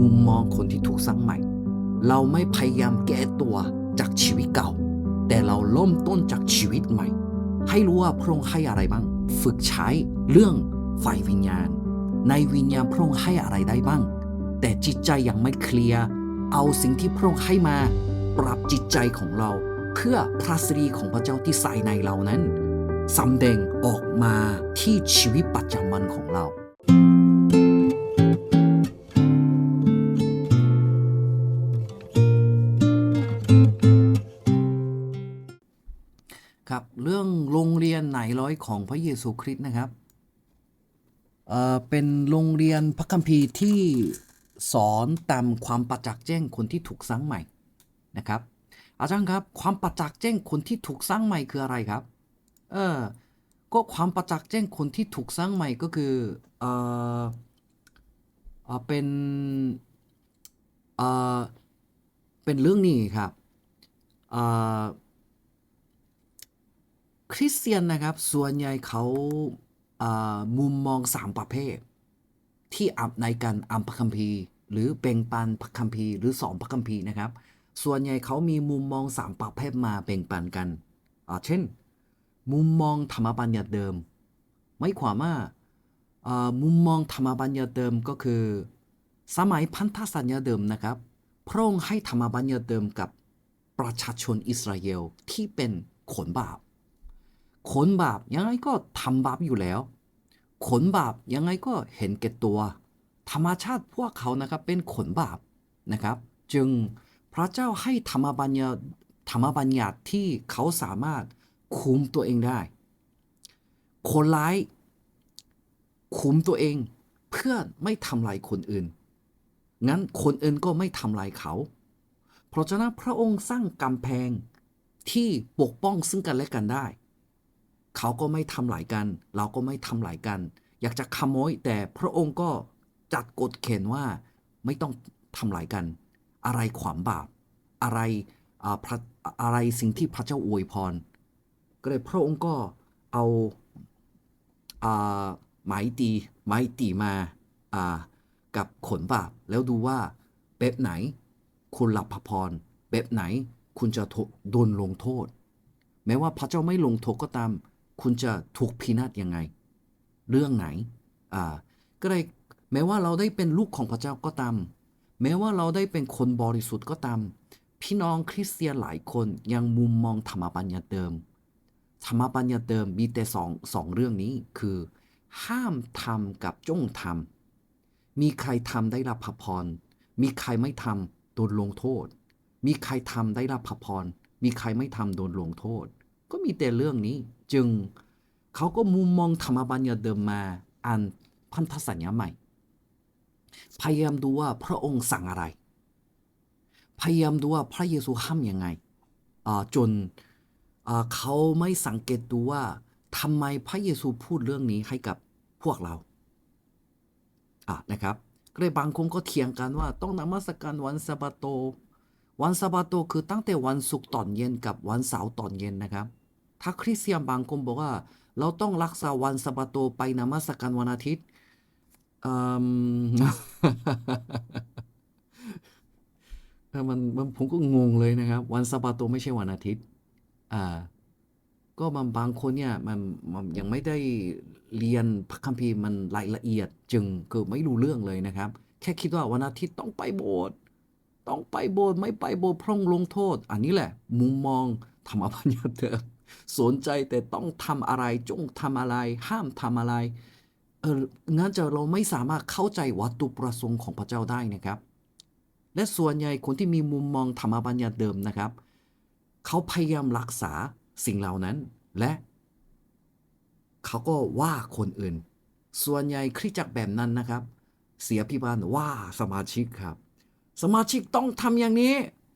มุมมองคนที่ถูกสร้างใหม่ เราไม่พยายามแก้ตัวจากชีวิตเก่า แต่เราเริ่มต้นจากชีวิตใหม่ ให้รู้ว่าพระองค์ให้อะไรบ้าง ฝึกใช้เรื่องฝ่ายวิญญาณ ในวิญญาณพระองค์ให้อะไรได้บ้าง แต่จิตใจยังไม่เคลียร์เอาสิ่งที่พระองค์ให้มาปรับจิตใจของเรา เพื่อพระสิริของพระเจ้าที่ใส่ในเรานั้นสำแดงออกมาที่ชีวิตประจำวันของเรา เรื่องโรงเรียนไหนร้อยของพระเยซูคริสต์นะครับเอ่อเป็นโรงเรียนพระคัมภีร์ที่สอนตามความประจักษ์แจ้งคนที่ถูกสร้างใหม่นะครับ อาจารย์ครับความประจักษ์แจ้งคนที่ถูกสร้างใหม่คืออะไรครับเออก็ความประจักษ์แจ้งคนที่ถูกสร้างใหม่ก็คือเออเอ่อเป็นเออเป็นเรื่องนี้ครับเออ คริสเตียนนะครับ ส่วนใหญ่เขาอ่ามุมมองสามประเภท ที่อับในการอ่านพคัมภีร์ หรือแบ่งปันพคัมภีร์หรือสอนพคัมภีร์นะครับ ส่วนใหญ่เขามีมุมมองสามประเภทมาแบ่งปันกันเช่น มุมมองธรรมบัญญัติเดิม ไม่ความว่ามุมมองธรรมบัญญัติเดิมก็คือ สมัยพันธสัญญาเดิมนะครับพระองค์ให้ธรรมบัญญัติเดิมกับประชาชนอิสราเอลที่เป็นขนบาป ขนบาปยังไงก็ทำบาปอยู่แล้ว ขนบาปยังไงก็เห็นแก่ตัว ธรรมชาติพวกเขานะครับเป็นขนบาปนะครับ จึงพระเจ้าให้ธรรมบัญญัติธรรมบัญญัติที่เขาสามารถคุมตัวเองได้ คนร้ายคุมตัวเองเพื่อไม่ทำลายคนอื่น งั้นคนอื่นก็ไม่ทำลายเขา เพราะฉะนั้นพระองค์สร้างกำแพงที่ปกป้องซึ่งกันและกันได้ เขาก็ไม่ทำหลายกัน เราก็ไม่ทำหลายกัน อยากจะขโมย แต่พระองค์ก็จัดกฎเกณฑ์ว่าไม่ต้องทำหลายกัน อะไรขวามบาป อะไรอะอะไรสิ่งที่พระเจ้าอวยพร ก็เลยพระองค์ก็เอาอาไม้ตีไม้ตีมาอากับขนบาป แล้วดูว่าแบบไหนคุณหลับพระพรแบบไหนคุณจะโดนลงโทษ แม้ว่าพระเจ้าไม่ลงโทษก็ตาม คุณจะถูกพินาศยังไง เรื่องไหนอ่าก็เลยแม้ว่าเราได้เป็นลูกของพระเจ้าก็ตาม แม้ว่าเราได้เป็นคนบริสุทธิ์ก็ตาม พี่น้องคริสเตียนหลายคนยังมุมมองธรรมบัญญัติเดิม ธรรมบัญญัติเดิมมีแต่สองสองเรื่องนี้คือ ห้ามทำกับจงทำมีใครทำได้รับพระพร มีใครไม่ทำโดนลงโทษ มีใครทำได้รับพระพร มีใครไม่ทำโดนลงโทษ ก็มีแต่เรื่องนี้ จึงเขาก็มุมมองธรรมบัญญัติเดิมมาอ่านพันธสัญญาใหม่ พยายามดูว่าพระองค์สั่งอะไร พยายามดูว่าพระเยซูห้ามยังไงจนเขาไม่สังเกตดูว่าทำไมพระเยซูพูดเรื่องนี้ให้กับพวกเราะนะครับก็เลยบางคนก็เถียงกันว่าต้องนมัสการวันสะบาโต วันสะบาโตคือตั้งแต่วันศุกร์ตอนเย็นกับวันเสาร์ตอนเย็นนะครับ ถ้าคริสเตียนบางคนบอกว่า เราต้องรักษาวันสะบาโตไปนมัสการวันอาทิตย์มันมันผมก็งงเลยนะครับ วันสะบาโตไม่ใช่วันอาทิตย์ อ่า ก็บางบางคนเนี่ยมันมันยังไม่ได้เรียนพระคัมภีร์มันรายละเอียดจึงเกิดไม่รู้เรื่องเลยนะครับ แค่คิดว่าวันอาทิตย์ต้องไปโบสถ์ต้องไปโบสถ์ไม่ไปโบสถ์พร่องลงโทษ อันนี้แหละ มุมมองธรรมบัญญัติเดิม สนใจแต่ต้องทำอะไรจงทำอะไร ห้ามทำอะไรเอองั้นจะเราไม่สามารถเข้าใจวัตถุประสงค์ของพระเจ้าได้นะครับ และส่วนใหญ่คนที่มีมุมมองธรรมบัญญัติเดิมนะครับ เขาพยายามรักษาสิ่งเหล่านั้นและ เขาก็ว่าคนอื่น ส่วนใหญ่คริสตจักรแบบนั้นนะครับ เสียพิบาลว่าสมาชิกครับ สมาชิกต้องทำอย่างนี้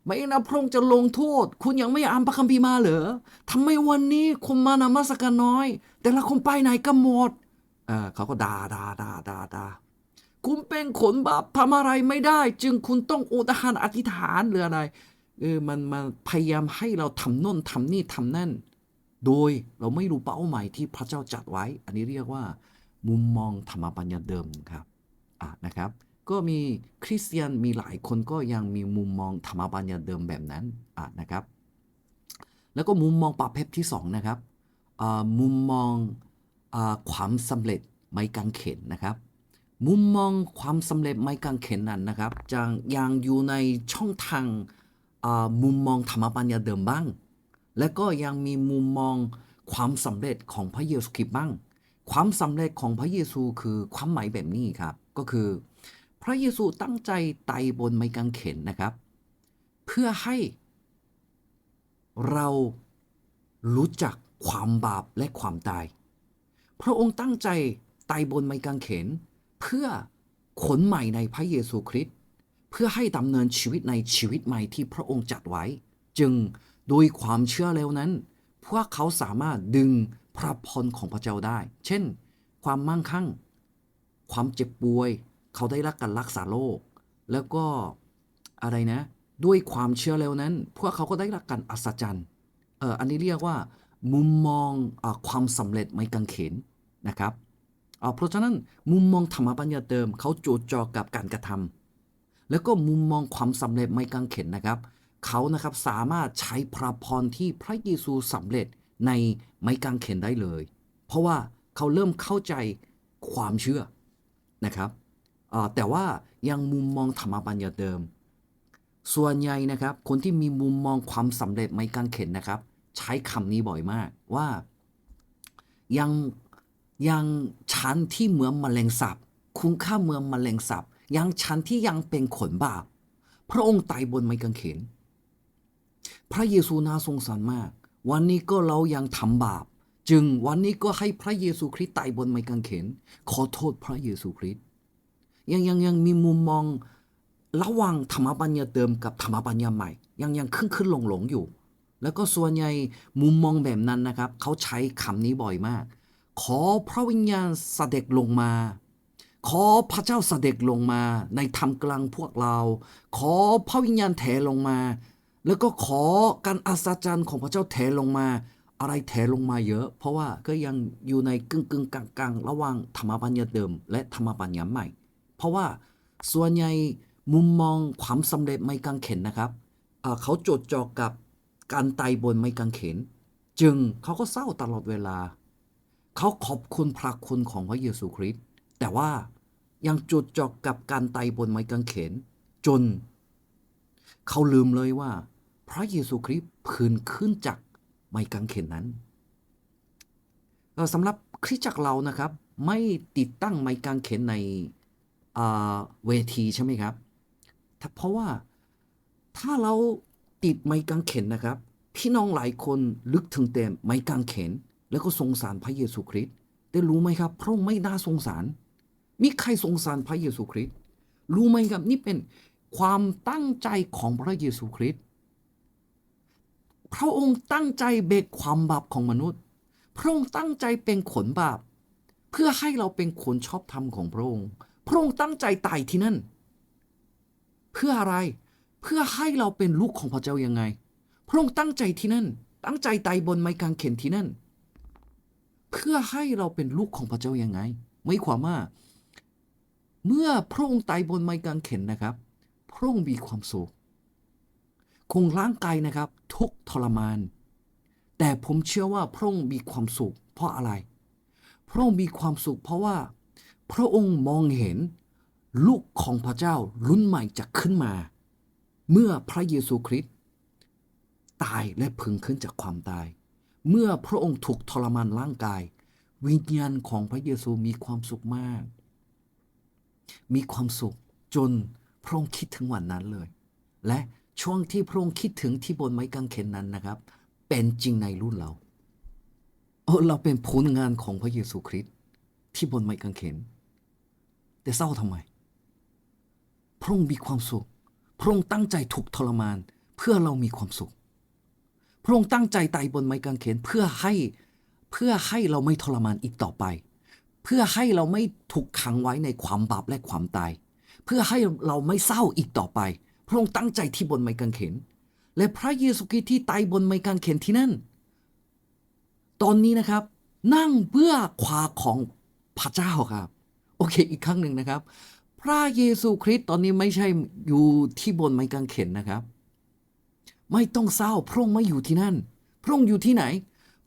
ไม่งั้นะพระองค์จะลงโทษ คุณยังไม่อ่านพระคัมภีร์มาเหรอทำไมวันนี้คุณมานมัสการน้อย แต่ละคนไปไหนกันหมดเออเขาก็ด่าด่าด่าด่าด่าคุณเป็นขนบาปทำอะไรไม่ได้ จึงคุณต้องอุทานอธิษฐานหรืออะไรเออมันมันพยายามให้เราทำน่นทำนี่ทำนั่น โดยเราไม่รู้เป้าหมายที่พระเจ้าจัดไว้ อันนี้เรียกว่า มุมมองธรรมบัญญัติเดิมครับอะนะครับ ก็มีคริสเตียนมีหลายคนก็ยังมีมุมมองธรรมปัญญาเดิมแบบนั้นะนะครับ แล้วก็มุมมองประเภทที่สองนะครับมุมมองอความสำเร็จไม่กางเขนนะครับ มุมมองความสำเร็จไม่กางเขนนั้นนะครับจะยังอยู่ในช่องทางมุมมองธรรมปัญญาเดิมบ้าง และก็ยังมีมุมมองความสำเร็จของพระเยซูคริสต์บ้าง ความสำเร็จของพระเยซูคือความหมายแบบนี้ครับ ก็คือ ระเยซูตั้งใจไต่บนไม้กางเขนนะครับ เพื่อให้เรารู้จักความบาปและความตาย พระองค์ตั้งใจไต่บนไม้กางเขน เพื่อขนใหม่ในพระเยซูคริสต์เพื่อให้ดำเนินชีวิตในชีวิตใหม่ที่พระองค์จัดไว้ จึงโดยความเชื่อแล้วนั้น พวกเขาสามารถดึงพระพรของพระเจ้าได้ เช่น ความมั่งคั่ง ความเจ็บป่วย เขาได้รับการรักษาโรคแล้วก็อะไรนะ ด้วยความเชื่อแล้วนั้น พวกเขาก็ได้รับการอัศจรรย์เอออันนี้เรียกว่า มุมมองอความสำเร็จไม่กังเขนนะครับเพราะฉะนั้นมุมมองธรรมปัญญาเดิม เขาโจดจ่อกับการกระทำแล้วก็มุมมองความสำเร็จไม่กังเขนนะครับ เขานะครับสามารถใช้พระพรที่พระเยซูสำเร็จในไม้กางเขนได้เลย เพราะว่าเขาเริ่มเข้าใจความเชื่อนะครับ แต่ว่ายังมุมมองธรรมปัญญาเดิม ส่วนใหญ่นะครับ คนที่มีมุมมองความสำเร็จไม่กังเขนนะครับ ใช้คำนี้บ่อยมากว่ายังยังฉันที่เหมือนแมลงสาบคุณค่าเหมือนแมลงสาบยังฉันที่ยังเป็นขนบาปพระองค์ตายบนไม้กางเขน พระเยซูน่าสงสารมาก วันนี้ก็เรายังทำบาป จึงวันนี้ก็ให้พระเยซูคริสต์ตายบนไม้กางเขน ขอโทษพระเยซูคริสต์ ยังยังยังมีมุมมองระหว่างธรรมปัญญาเดิมกับธรรมปัญญาใหม่ ยังยังขึ้นขึ้นลงลงอยู่ แล้วก็ส่วนใหญ่มุมมองแบบนั้นนะครับ เขาใช้คำนี้บ่อยมาก ขอพระวิญญาณเสด็จลงมา ขอพระเจ้าเสด็จลงมาในธรรมกลางพวกเรา ขอพระวิญญาณแถลงมา แล้วก็ขอการอัศจรรย์ของพระเจ้าแถลงมาอะไรแถลงมาเยอะ เพราะว่าก็ยังอยู่ในกึ่งกึ่งกลางกลางๆระหว่างธรรมปัญญาเดิม และธรรมปัญญาใหม่ เพราะว่าส่วนใหญ่มุมมองความสำเร็จไม่กังเขนนะครับเขาจดจ่อกับการไต่บนไม่กังเขน จึงเขาก็เศร้าตลอดเวลา เขาขอบคุณพระคุณของพระเยซูคริสต์แต่ว่ายังจดจ่อกับการไต่บนไม้กางเขน จน เขาลืมเลยว่า พระเยซูคริสต์พืนขึ้นจากไม้กางเขนนั้นเอ่อสำหรับคริสตจักรเรานะครับ ไม่ติดตั้งไม้กางเขนใน เวทีใช่ไหมครับ เพราะว่าถ้าเราติดไม้กางเขนนะครับ พี่น้องหลายคนลึกถึงเต็มไม้กางเขน แล้วก็สงสารพระเยซูคริสต์แต่รู้ไหมครับพระองค์ไม่น่าสงสาร มีใครสงสารพระเยซูคริสต์รู้ไหมครับนี่เป็นความตั้งใจของพระเยซูคริสต์พระองค์ตั้งใจเบกความบาปของมนุษย์ พระองค์ตั้งใจเป็นขนบาป เพื่อให้เราเป็นคนชอบธรรมของพระองค์ พระองค์ตั้งใจตายที่นั่น เพื่ออะไร เพื่อให้เราเป็นลูกของพระเจ้ายังไง พระองค์ตั้งใจที่นั่น ตั้งใจตายบนไม้กางเขนที่นั่น เพื่อให้เราเป็นลูกของพระเจ้ายังไง ไม่ความว่า เมื่อพระองค์ตายบนไม้กางเขนนะครับ พระองค์มีความสุขคงร่างกายนะครับ ทุกทรมาน แต่ผมเชื่อว่าพระองค์มีความสุข เพราะอะไร พระองค์มีความสุข เพราะว่า พระองค์มองเห็น ลูกของพระเจ้ารุ่นใหม่จะขึ้นมา เมื่อพระเยซูคริสต์ตายและพึงขึ้นจากความตาย เมื่อพระองค์ถูกทรมานร่างกาย วิญญาณของพระเยซูมีความสุขมาก มีความสุขจนพระองค์คิดถึงวันนั้นเลย และช่วงที่พระองค์คิดถึงที่บนไม้กางเขนนั้นนะครับ เป็นจริงในรุ่นเราเออเราเป็นผลงานของพระเยซูคริสต์ที่บนไม้กางเขน แต่เศร้าทำไม พระองค์มีความสุข พระองค์ตั้งใจถูกทรมาน เพื่อเรามีความสุข พระองค์ตั้งใจตายบนไม้กางเขนเพื่อให้เพื่อให้เราไม่ทรมานอีกต่อไป เพื่อให้เราไม่ถูกขังไว้ในความบาปและความตาย เพื่อให้เราไม่เศร้าอีกต่อไป พระองค์ตั้งใจที่บนไม้กางเขน และพระเยซูคริสต์ที่ตายบนไม้กางเขนที่นั่น ตอนนี้นะครับ นั่งเบื้อขวาของพระเจ้าครับ โอเค อีกครั้งหนึ่งนะครับ พระเยซูคริสต์ตอนนี้ไม่ใช่อยู่ที่บนไม้กางเขนนะครับ ไม่ต้องเศร้าพระองค์ไม่อยู่ที่นั่น พระองค์อยู่ที่ไหน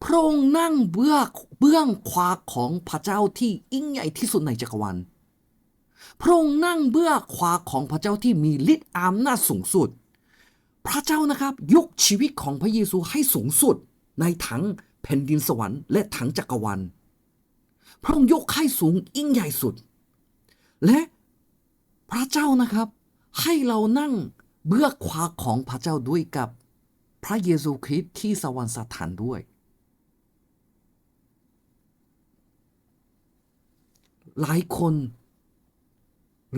พระองค์นั่งเบื้องเบื้องขวาของพระเจ้าที่ยิ่งใหญ่ที่สุดในจักรวาลพระองค์นั่งเบื้องขวาของพระเจ้าที่มีฤทธิ์อำนาจสูงสุด พระเจ้านะครับยกชีวิตของพระเยซูให้สูงสุด ในทั้งแผ่นดินสวรรค์และทั้งจักรวาล พระองค์ยกให้สูงยิ่งใหญ่สุด และพระเจ้านะครับ ให้เรานั่งเบื้องขวาของพระเจ้าด้วยกับพระเยซูคริสต์ที่สวรรคสถานด้วย หลายคน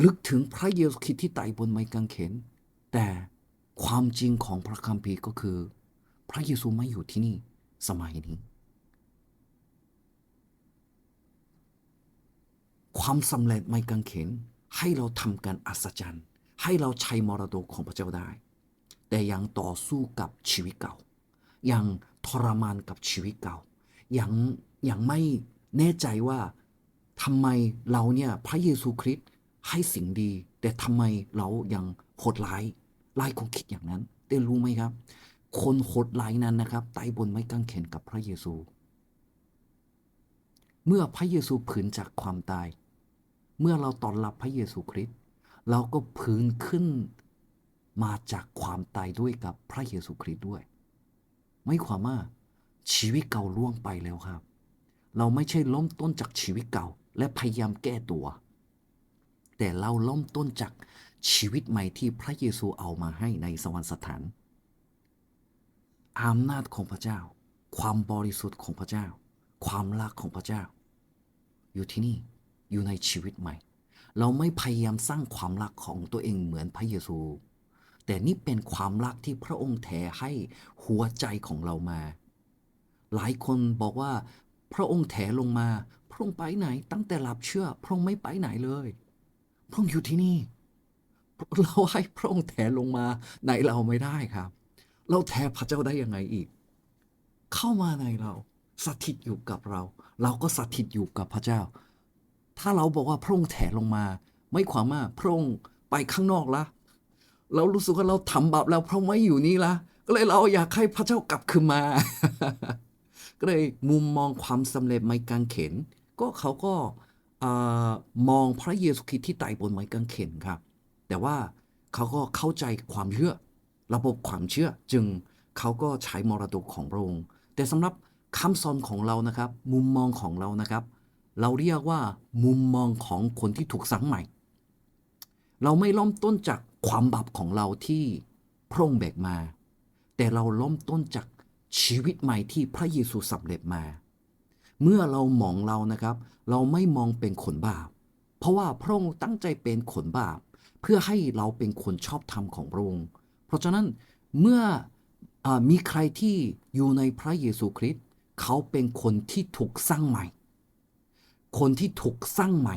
ลึกถึงพระเยซูคริสต์ที่ไตายบนไม้กางเขน แต่ความจริงของพระคัมภีร์ก็คือ พระเยซูไม่อยู่ที่นี่สมัยนี้ ความสำเร็จไม้กางเขนให้เราทำการอัศจรรย์ ให้เราใช้มรดกของพระเจ้าได้ แต่ยังต่อสู้กับชีวิตเก่า ยังทรมานกับชีวิตเก่า ยังยังไม่แน่ใจว่าทำไมเราเนี่ยพระเยซูคริสต์ให้สิ่งดี แต่ทำไมเรายังโหดร้ายหลายคนคิดอย่างนั้นแต่รู้ไหมครับ คนโหดร้ายนั้นนะครับไตายบนไม้กางเขนกับพระเยซู เมื่อพระเยซูผืนจากความตาย เมื่อเราตอนรับพระเยซูคริสต์เราก็พื้นขึ้นมาจากความตายด้วยกับพระเยซูคริสต์ด้วย ไม่ความว่าชีวิตเก่าล่วงไปแล้วครับ เราไม่ใช่ล้มต้นจากชีวิตเก่า และพยายามแก้ตัว แต่เราล้มต้นจากชีวิตใหม่ที่พระเยซูเอามาให้ในสวรรคสถานอำนาจของพระเจ้า ความบริสุทธิ์ของพระเจ้า ความรักของพระเจ้า อยู่ที่นี่ อยู่ในชีวิตใหม่ เราไม่พยายามสร้างความรักของตัวเองเหมือนพระเยซู แต่นี่เป็นความรักที่พระองค์แถให้หัวใจของเรามา หลายคนบอกว่า พระองค์แถลงมา พระองค์ไปไหน ตั้งแต่หลับเชื่อ พระองค์ไม่ไปไหนเลย พระองค์อยู่ที่นี่ เราให้พระองค์แถลงมาในเราไม่ได้ครับ เราแทนพระเจ้าได้ยังไงอีก เข้ามาในเราสถิตอยู่กับเรา เราก็สถิตอยู่กับพระเจ้า ถ้าเราบอกว่าพระองค์แถลงมา ไม่ความว่าพระองค์ไปข้างนอกละเรารู้สึกว่าเราทำบาปแล้วพระองค์ไม่อยู่นี่ละก็เลยเราอยากให้พระเจ้ากลับคืนมา ก็เลยมุมมองความสำเร็จไม้กางเขน ก็เขาก็อมองพระเยซูคริสต์ที่ไตายบนไม้กางเขนครับ แต่ว่าเขาก็เข้าใจความเชื่อ ระบบความเชื่อจึงเขาก็ใช้มรดกของพระองค์ แต่สำหรับคำสอนของเรานะครับ มุมมองของเรานะครับ เราเรียกว่ามุมมองของคนที่ถูกสังใหม่ เราไม่ล้มต้นจากความบาปของเราที่พระองค์แบกมา แต่เราล้มต้นจากชีวิตใหม่ที่พระเยซูสำเร็จมา เมื่อเรามองเรานะครับ เราไม่มองเป็นคนบาป เพราะว่าพระองค์ตั้งใจเป็นคนบาป เพื่อให้เราเป็นคนชอบธรรมของพระองค์ เพราะฉะนั้นเมื่ออมีใครที่อยู่ในพระเยซูคริสต์เขาเป็นคนที่ถูกสร้างใหม่ คนที่ถูกสร้างใหม่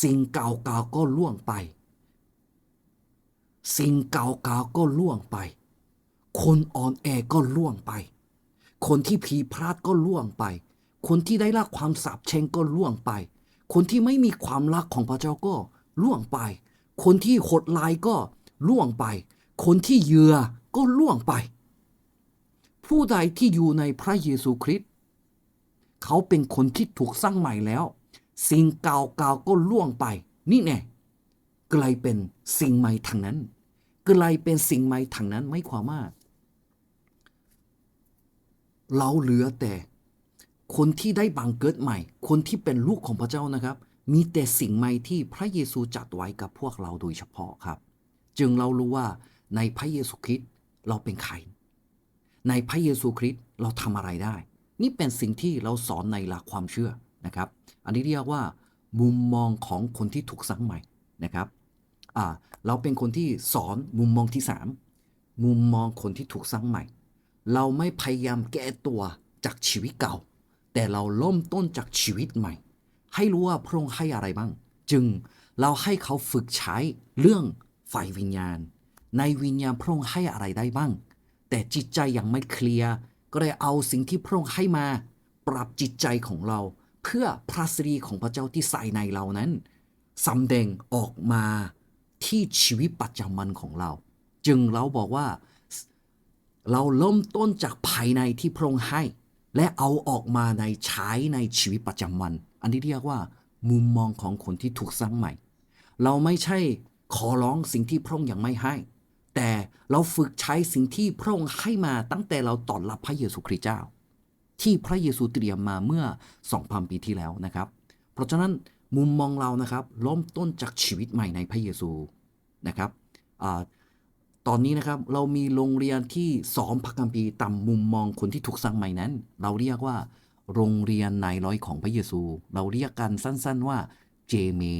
สิ่งเก่าๆก็ล่วงไป สิ่งเก่าๆก็ล่วงไป คนอ่อนแอก็ล่วงไป คนที่ผีพลาดก็ล่วงไป คนที่ได้รับความสาปแช่งก็ล่วงไป คนที่ไม่มีความรักของพระเจ้าก็ล่วงไป คนที่โหดลายก็ล่วงไป คนที่เหยื่อก็ล่วงไป ผู้ใดที่อยู่ในพระเยซูคริสต์ เขาเป็นคนที่ถูกสร้างใหม่แล้ว สิ่งเก่าๆก็ล่วงไป นี่แน่กลายเป็นสิ่งใหม่ทางนั้นกลายเป็นสิ่งใหม่ทางนั้นไม่ความว่าเราเหลือแต่คนที่ได้บังเกิดใหม่ คนที่เป็นลูกของพระเจ้านะครับ มีแต่สิ่งใหม่ที่พระเยซูจัดไว้กับพวกเราโดยเฉพาะครับ จึงเรารู้ว่าในพระเยซูคริสต์เราเป็นใคร ในพระเยซูคริสต์เราทำอะไรได้ นี่เป็นสิ่งที่เราสอนในหลักความเชื่อนะครับ อันนี้เรียกว่า มุมมองของคนที่ถูกสร้างใหม่นะครับเราเป็นคนที่สอนมุมมองที่สามมุมมองคนที่ถูกสร้างใหม่ เราไม่พยายามแก้ตัวจากชีวิตเก่า แต่เราเริ่มต้นจากชีวิตใหม่ ให้รู้ว่าพระองค์ให้อะไรบ้าง จึงเราให้เขาฝึกใช้เรื่องฝ่ายวิญญาณ ในวิญญาณพระองค์ให้อะไรได้บ้าง แต่จิตใจยังไม่เคลียร์ ก็เลยเอาสิ่งที่พระองค์ให้มาปรับจิตใจของเรา เพื่อพระสิริของพระเจ้าที่ใส่ในเรานั้นสำแดงออกมาที่ชีวิตประจำวันของเรา จึงเราบอกว่าเราเริ่มต้นจากภายในที่พระองค์ให้ และเอาออกมาในใช้ในชีวิตประจำวัน อันนี้เรียกว่า มุมมองของคนที่ถูกสร้างใหม่ เราไม่ใช่ขอร้องสิ่งที่พระองค์ยังไม่ให้ แต่เราฝึกใช้สิ่งที่พระองค์ให้มาตั้งแต่เราตอนรับพระเยซูคริสต์เจ้า ที่พระเยซูเตรียมมาเมื่อ2,000ปีที่แล้วนะครับ เพราะฉะนั้นมุมมองเรานะครับเริ่มต้นจากชีวิตใหม่ในพระเยซูนะครับอตอนนี้นะครับเรามีโรงเรียนที่สอนพระคัมภีร์ตามมุมมองคนที่ถูกสร้างใหม่นั้น เราเรียกว่า โรงเรียนนายร้อยของพระเยซู เราเรียกกันสั้น ๆว่า JMA